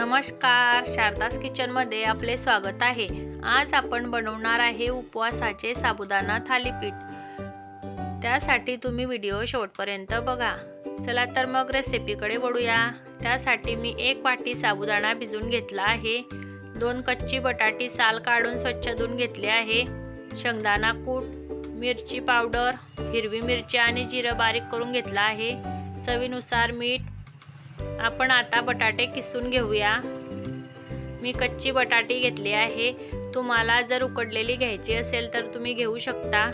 नमस्कार शारदास किचनमध्ये आपले स्वागत आहे. आज आपण बनवणार आहे उपवासाचे साबुदाणा थालीपीठ. त्यासाठी तुम्ही व्हिडिओ शेवटपर्यंत बघा. चला तर मग रेसिपीकडे वळूया. त्यासाठी मी एक वाटी साबुदाणा भिजून घेतला आहे. दोन कच्ची बटाटी साल काढून स्वच्छ धुवून घेतले आहे. शेंगदाणा कूट मिरची पावडर हिरवी मिरची आणि जिरं बारीक करून घेतला आहे. चवीनुसार मीठ आपण आता बटाटे किसून घेऊया. मी कच्ची बटाटी घेतली आहे. तुम्हाला जर उकडलेली घ्यायची असेल तर तुम्ही घेऊ शकता.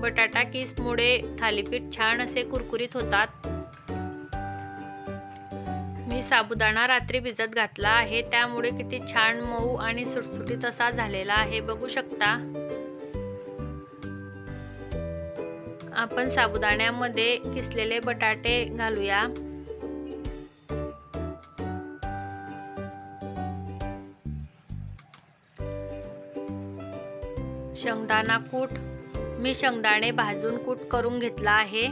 बटाटा किसमुळे थालीपीठ छान असे कुरकुरीत होतात. मी साबुदाणा रात्री भिजत घातला आहे. त्यामुळे किती छान मऊ आणि सुटसुटीत असा झालेला आहे. बघू शकता. आपण साबुदाण्यामध्ये किसलेले बटाटे घालूया. शेंगदाणा कूट. मी शेंगदाणे भाजून कूट करून घेतला आहे.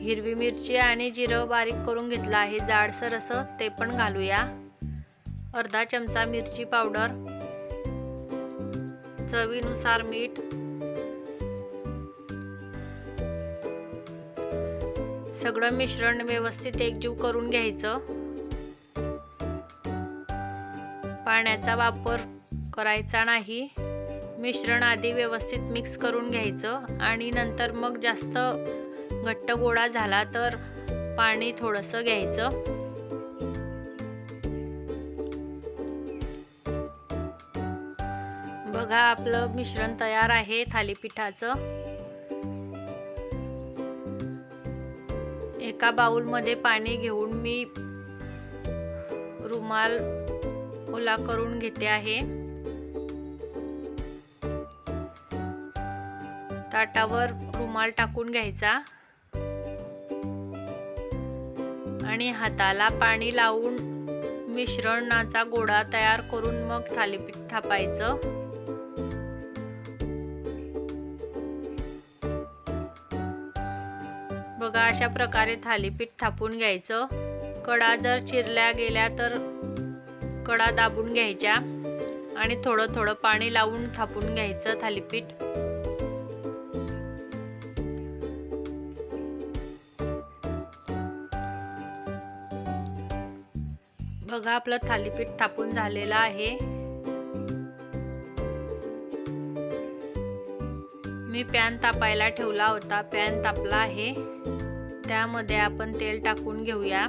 हिरवी मिरची आणि जिरं बारीक करून घेतलं आहे. जाडसर असं ते पण घालूया. अर्धा चमचा मिरची पावडर. चवीनुसार मीठ. सगळं मिश्रण व्यवस्थित एकजीव करून घ्यायचं. पाण्याचा वापर करायचा नाही. मिश्रण आधी व्यवस्थित मिक्स करून घ्यायचं आणि नंतर मग जास्त घट्ट गोळा झाला तर पाणी थोडंसं घ्यायचं. बघा आपलं मिश्रण तयार आहे थालीपीठाचं. एका बाउलमध्ये पाणी घेऊन मी रुमाल ओला करून घेते आहे. ताटावर रुमाल टाकून घ्यायचा. आणि हाताला पाणी लावून मिश्रणाचा गोळा तयार करून मग थालीपीठ थापायचं. बघा अशा प्रकारे थालीपीठ थापून घ्यायचं. कडा जर चिरल्या गेल्या तर कडा दाबून घ्यायच्या आणि थोडं थोडं पाणी लावून थापून घ्यायचं थालीपीठ. बघा आपलं थालीपीठ थापून झालेलं आहे. मी पॅन तापायला ठेवला होता. पॅन तापला आहे. त्यामध्ये आपण तेल टाकून घेऊया.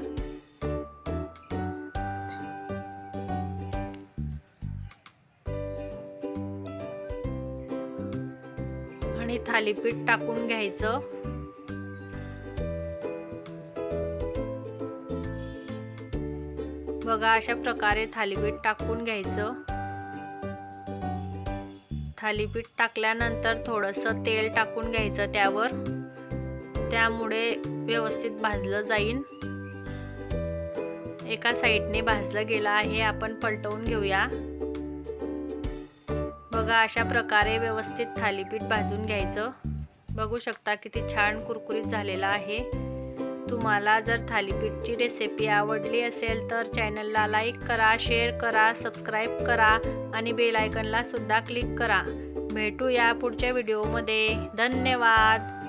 आणि थालीपीठ टाकून घ्यायचं. बघा अशा प्रकारे थालीपीठ टाकून घ्यायचं. थालीपीठ टाकल्यानंतर थोडंसं तेल टाकून घ्यायचं त्यावर. त्यामुळे व्यवस्थित भाजलं जाईल एका साईडने भाजलं गेलं आहे आपण पलटवून घेऊया. बघा अशा प्रकारे व्यवस्थित थालीपीठ भाजून घ्यायचं. बघू शकता किती छान कुरकुरीत झालेला आहे. तुम्हाला जर थालीपीठची रेसिपी आवडली असेल तर चॅनलला लाईक करा शेअर करा सबस्क्राईब करा आणि बेलायकनला सुद्धा क्लिक करा. भेटूया पुढच्या व्हिडिओमध्ये धन्यवाद!